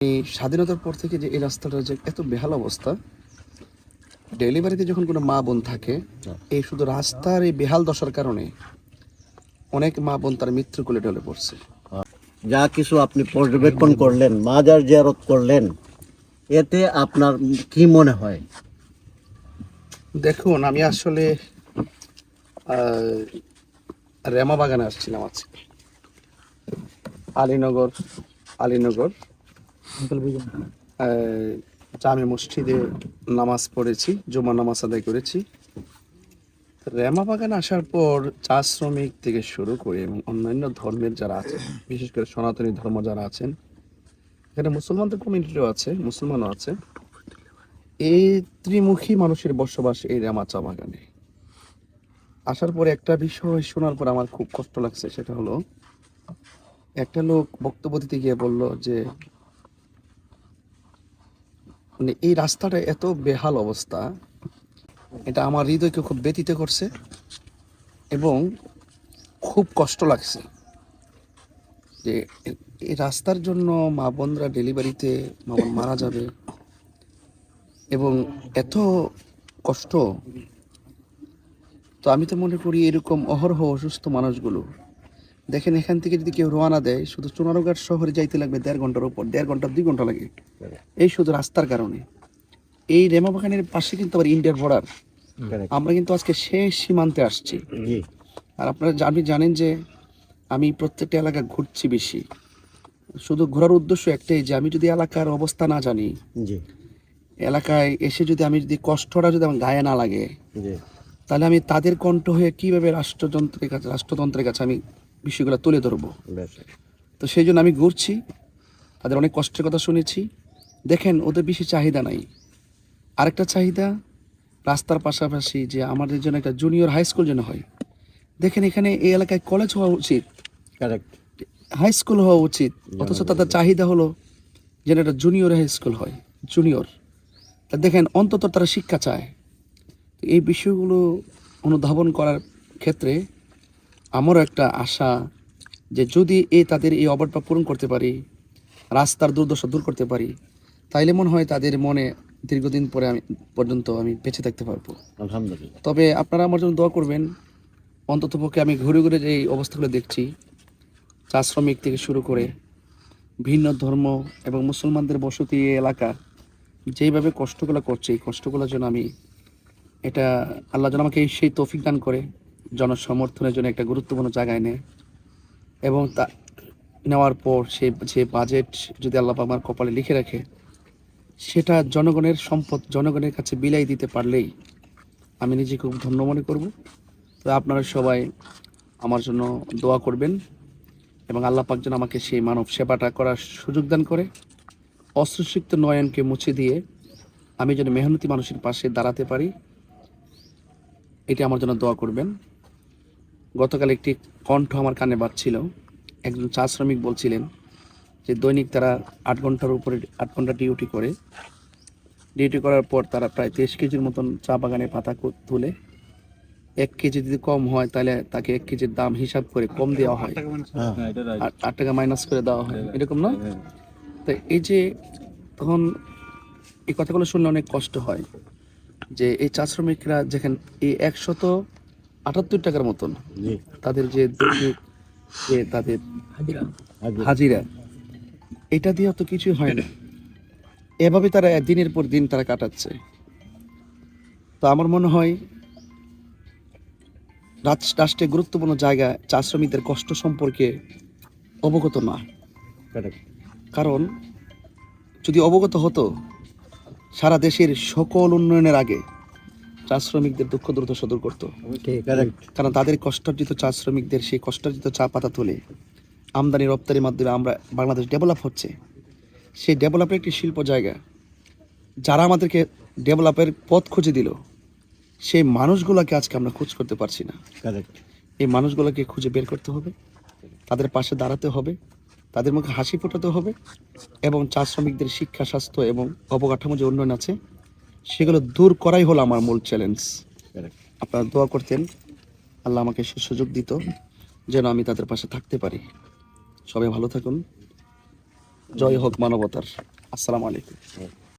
এই স্বাধীনতার পর থেকে যে এই রাস্তাটার যে এত বেহাল অবস্থা ডেলিভারিতে যখন কোনো মা বোন থাকে এই শুধু রাস্তার এই বেহাল দশার কারণে অনেক মা বোন তার মৃত্যু কোলে ঢলে পড়ছে। যা কিছু আপনি পর্যবেক্ষণ করলেন মাজার জিয়ারত করলেন এতে আপনার কি মনে হয়? দেখুন আমি আসলে আহ, রেমা বাগানে আসছিলাম আজকে। আলীনগর আলীনগর। জামে মসজিদে নামাজ পড়েছি জুমা নামাজ আদায় করেছি। রেমা বাগানে আসার পর চা শ্রমিক থেকে শুরু করে এবং অন্যান্য ধর্মের যারা আছে, বিশেষ করে সনাতনী ধর্ম যারা আছেন, এখানে মুসলমানদের কমিউনিটিও আছে, মুসলমানও আছে, এই ত্রিমুখী মানুষের বসবাস এই রেমা চা বাগানে। আসার পরে একটা বিষয় শোনার পর আমার খুব কষ্ট লাগছে, সেটা হলো, একটা লোক বক্তব্য দিতে গিয়ে বলল যে মানে এই রাস্তাটা এত বেহাল অবস্থা। এটা আমার হৃদয়কে খুব ব্যতীত করছে এবং খুব কষ্ট লাগছে যে এই রাস্তার জন্য মা বোনরা ডেলিভারিতে মা বোন মারা যাবে এবং এত কষ্ট। তো আমি তো মনে করি এরকম অহরহ অসুস্থ মানুষগুলো দেখেন এখান থেকে যদি কেউ রওনা দেয় শুধু চুনারুঘাট শহরে যাইতে লাগবে দেড় ঘণ্টার উপর দেড় ঘণ্টা দুই ঘণ্টা লাগে। এই শুধু রাস্তার কারণে। এই রেমা বাগানের পাশে কিন্তু আবার ইন্ডিয়ার বর্ডার আমরা কিন্তু আজকে শেষ সীমান্তে আসছি। আর আপনারা আপনি জানেন যে আমি প্রত্যেকটা এলাকা ঘুরছি বেশি। শুধু ঘোরার উদ্দেশ্য একটাই যে আমি যদি এলাকার অবস্থা না জানি এলাকায় এসে যদি আমি যদি কষ্টটা যদি আমার গায়ে না লাগে তাহলে আমি তাদের কণ্ঠ হয়ে কীভাবে রাষ্ট্রযন্ত্রের কাছে রাষ্ট্রতন্ত্রের কাছে আমি বিষয়গুলো তুলে ধরবো। তো সেই জন্য আমি ঘুরছি তাদের অনেক কষ্টের কথা শুনেছি। দেখেন ওদের বেশি চাহিদা নাই। আরেকটা চাহিদা রাস্তার পাশাপাশি যে আমাদের জন্য একটা জুনিয়র হাই স্কুল যেন হয়। দেখেন এখানে এই এলাকায় কলেজ হওয়া উচিত। হাই স্কুল হওয়া উচিত। অথচ তাদের চাহিদা হলো যেন একটা জুনিয়র হাই স্কুল হয় জুনিয়র তা দেখেন অন্তত তারা শিক্ষা চায়। তো এই বিষয়গুলো অনুধাবন করার ক্ষেত্রে আমারও একটা আশা যে যদি এ তাদের এই অভাবটা পূরণ করতে পারি রাস্তার দুর্দশা দূর করতে পারি তাইলে মনে হয় তাদের মনে দীর্ঘদিন পরে আমি পর্যন্ত আমি বেঁচে থাকতে পারব। আলহামদুলিল্লাহ। তবে আপনারা আমার জন্য দোয়া করবেন অন্তত পক্ষে আমি ঘুরে ঘুরে যে এই অবস্থাগুলো দেখছি চা শ্রমিক থেকে শুরু করে ভিন্ন ধর্ম এবং মুসলমানদের বসতি এই এলাকা যেইভাবে কষ্টগুলো করছে এই কষ্টগুলোর জন্য আমি এটা আল্লাহ যেন আমাকে সেই তৌফিক দান করে। জনসমর্থনের জন্য একটা গুরুত্বপূর্ণ জায়গায় নেয়। এবং তা নেওয়ার পর সে যে বাজেট যদি আল্লাহ আমার কপালে লিখে রাখে, সেটা জনগণের সম্পদ, জনগণের কাছে বিলাই দিতে পারলেই আমি নিজেকে খুব ধন্য মনে করব। তো আপনারা সবাই আমার জন্য দোয়া করবেন এবং আল্লাহ পাক যেন আমাকে সেই মানব সেবাটা করার সুযোগ দান করে। অশ্রুসিক্ত নয়নকে মুছে দিয়ে আমি যেন মেহনতি মানুষের পাশে দাঁড়াতে পারি, এটি আমার জন্য দোয়া করবেন। গতকাল একটি কণ্ঠ আমার কানে বাজছিল। একজন চা শ্রমিক বলছিলেন যে দৈনিক তারা আট ঘণ্টার উপরে আট ঘণ্টা ডিউটি করে। ডিউটি করার পর তারা প্রায় তেইশ কেজির মতন চা বাগানে পাতা তুলে। এক কেজি যদি কম হয় তাহলে তাকে এক কেজির দাম হিসাব করে কম দেওয়া হয়। হ্যাঁ। আট আট টাকা মাইনাস করে দেওয়া হয়। এরকম না তো এই যে তখন এই কথাগুলো শুনলে অনেক কষ্ট হয় যে এই চা শ্রমিকরা যেখানে এই একশত আটাত্তর টাকার মতন। তাদের যে যে তাদের হাজির। হাজিরা। এটা দিয়ে তো কিছুই হয় না। এভাবে তারা দিনের পর দিন তারা কাটাচ্ছে। তো আমার মনে হয় রাষ্ট্রে গুরুত্বপূর্ণ জায়গায় চা শ্রমিকদের কষ্ট সম্পর্কে অবগত না। কারণ যদি অবগত হতো সারা দেশের সকল উন্নয়নের আগে চা শ্রমিকদের দুঃখ দুর্দশা দূর করতো. কারণ তাদের কষ্টার্জিত চা শ্রমিকদের সেই কষ্টার্জিত চা পাতা তুলে আমদানি রপ্তানির মাধ্যমে আমরা বাংলাদেশ ডেভেলপ হচ্ছে। সেই ডেভেলপের একটি শিল্প জায়গা যারা আমাদেরকে ডেভেলপের পথ খুঁজে দিল সেই মানুষগুলোকে আজকে আমরা খোঁজ করতে পারছি না। এই মানুষগুলোকে খুঁজে বের করতে হবে তাদের পাশে দাঁড়াতে হবে তাদের মুখে হাসি ফোটাতে হবে এবং চা শ্রমিকদের শিক্ষা স্বাস্থ্য এবং অবকাঠামো যে উন্নয়ন আছে সেগুলো দূর করাই হলো আমার মূল চ্যালেঞ্জ আপনারা দোয়া করতেন আল্লাহ আমাকে সে সুযোগ দিত যেন আমি তাদের পাশে থাকতে পারি। সবাই ভালো থাকুন। জয় হোক মানবতার। আসসালামু আলাইকুম।